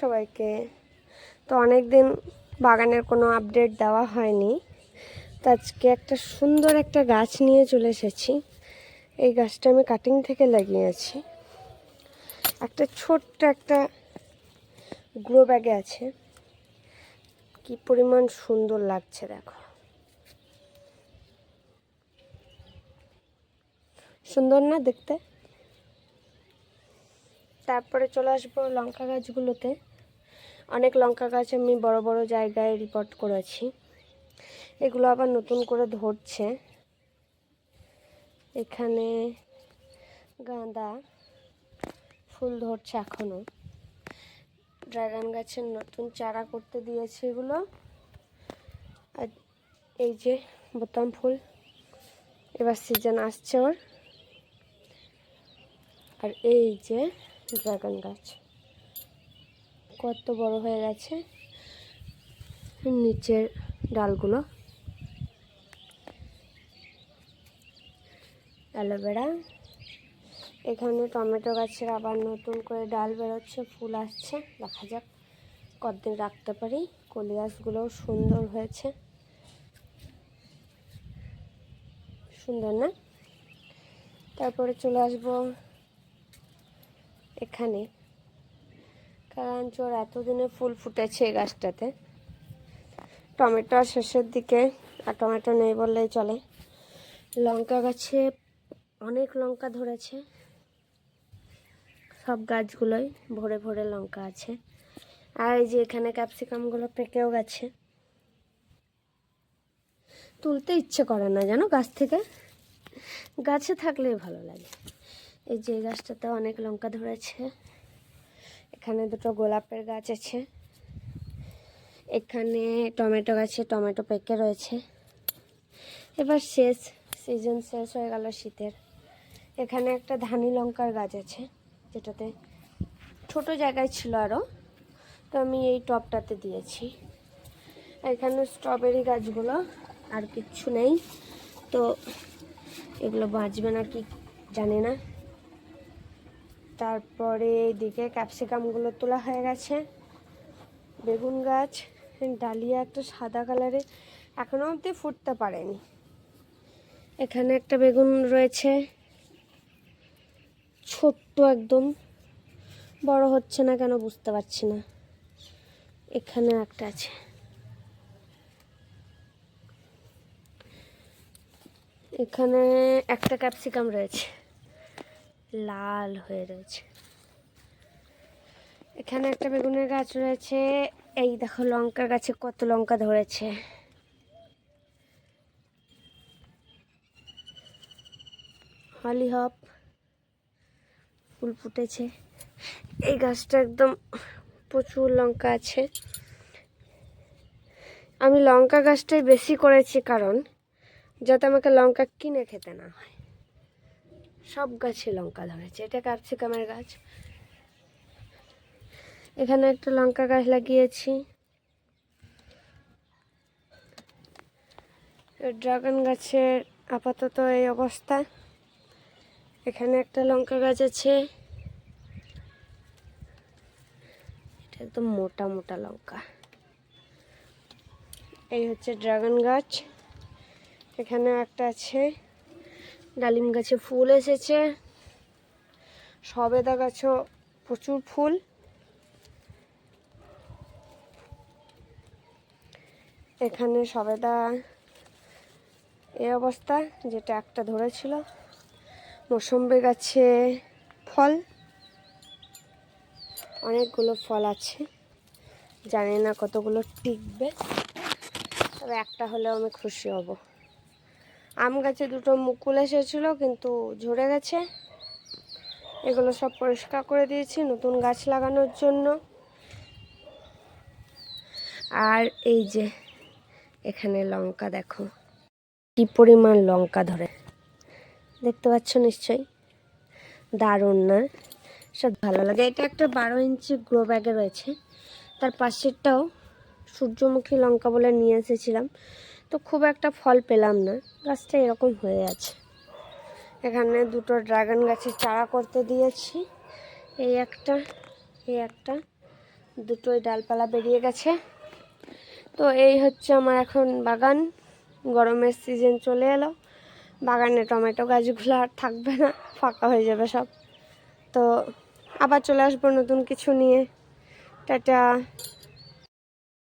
সবাইকে। তো অনেক দিন বাগানের কোনো আপডেট দেওয়া হয়নি। তো আজকে একটা সুন্দর একটা গাছ নিয়ে চলে এসেছি। এই গাছটা আমি কাটিং থেকে লাগিয়েছি। একটা ছোট্ট একটা গ্রো ব্যাগে আছে। কি পরিমাণ সুন্দর লাগছে দেখো। সুন্দর না দেখতে? তারপরে চলে আসব লঙ্কা গাছগুলোতে। অনেক লঙ্কা গাছ আমি বড় বড় জায়গায় রিপোর্ট করেছি। এগুলো আবার নতুন করে ধরছে। এখানে গাঁদা ফুল ধরছে এখনও ড্রাগন গাছের নতুন চারা করতে দিয়েছে এগুলো। আর এই যে বোতাম ফুল, এবার সিজন আসছে ওর। আর এই যে ড্রাগন গাছ। কত বড় হয়ে গেছে। নিচের ডালগুলো। অ্যালোভেরা। এখানে টমেটো গাছের আবার নতুন করে ডাল বেরোচ্ছে, ফুল আসছে। দেখা যাক কতদিন রাখতে পারি। কলি গাছগুলোও সুন্দর হয়েছে। সুন্দর না? তারপরে চলে আসব এখানে। কারণ চোর এতদিনে ফুল ফুটেছে এই গাছটাতে। টমেটো শেষের দিকে, আর টমেটো নেই বললেই চলে। লঙ্কা গাছে অনেক লঙ্কা ধরেছে। সব গাছগুলোই ভরে ভরে লঙ্কা আছে। আর এই যে এখানে ক্যাপসিকামগুলো পেকেও গেছে। তুলতে ইচ্ছে করে না জানো গাছ থেকে? গাছে থাকলেই ভালো লাগে। এই যে গাছটাতে অনেক লঙ্কা ধরেছে। এখানে দুটো গোলাপের গাছ আছে। এখানে টমেটো গাছে টমেটো পেকে রয়েছে। এবার শেষ সিজন শেষ হয়ে গেল শীতের। এখানে একটা ধানি লঙ্কার গাছ আছে, যেটাতে ছোট জায়গায় ছিল আরও তো আমি এই টবটাতে দিয়েছি। এখানে স্ট্রবেরি গাছগুলো আর কিচ্ছু নেই। তো এগুলো বাঁচবে না কি জানি না। তারপরে এইদিকে ক্যাপসিকামগুলো তোলা হয়ে গেছে। বেগুন গাছ, ডালিয়া একটা সাদা কালারের এখনও অবধি ফুটতে পারেনি। এখানে একটা বেগুন রয়েছে। ছোট্ট একদম, বড় হচ্ছে না কেন বুঝতে পারছি না। এখানে একটা আছে। এখানে একটা ক্যাপসিকাম রয়েছে। লাল হয়ে রয়েছে। এখানে একটা বেগুনের গাছ রয়েছে। এই দেখো লঙ্কার গাছে কত লঙ্কা ধরেছে। হলি হপ, ফুল ফুটেছে। এই গাছটা একদম প্রচুর লঙ্কা আছে। আমি লঙ্কা গাছটাই বেশি করেছি কারণ যাতে আমাকে লঙ্কা কিনে খেতে না হয়। সব গাছে লঙ্কা ধরেছে। এটা ক্যাপসিকামের গাছ। এখানে একটা লঙ্কা গাছ লাগিয়েছি। ড্রাগন গাছের আপাতত এই অবস্থা। এখানে একটা লঙ্কা গাছ আছে। এটা একদম মোটা মোটা লঙ্কা। এই হচ্ছে ড্রাগন গাছ। এখানে একটা আছে। ডালিম গাছে ফুল এসেছে। সবেদা গাছও প্রচুর ফুল। এখানে সবেদা এই অবস্থা যেটা একটা ধরেছিল। মৌসম্বি গাছে ফল। অনেকগুলো ফল আছে। জানি না কতগুলো টিকবে। তবে একটা হলেও আমি খুশি হব। আম গাছে দুটো মুকুল এসেছিল, কিন্তু ঝরে গেছে। এগুলো সব পরিষ্কার করে দিয়েছি নতুন গাছ লাগানোর জন্য। আর এই যে, এখানে লঙ্কা দেখো। কি পরিমাণ লঙ্কা ধরে। দেখতে পাচ্ছ নিশ্চয়ই? দারুণ না? সব ভালো লাগে। এটা একটা বারো ইঞ্চি গ্রো ব্যাগে রয়েছে। তার পাশেরটাও সূর্যমুখী লঙ্কা বলে নিয়ে এসেছিলাম। তো খুব একটা ফল পেলাম না। গাছটা এরকম হয়ে আছে। এখানে দুটো ড্রাগন গাছের চারা করতে দিয়েছি। এই একটা এই একটা, দুটোই ডালপালা বেরিয়ে গেছে। তো এই হচ্ছে আমার এখন বাগান। গরমের সিজন চলে এলো। বাগানে টমেটো গাছগুলো আর থাকবে না, ফাঁকা হয়ে যাবে সব। তো আবার চলে আসব নতুন কিছু নিয়ে। টাটা।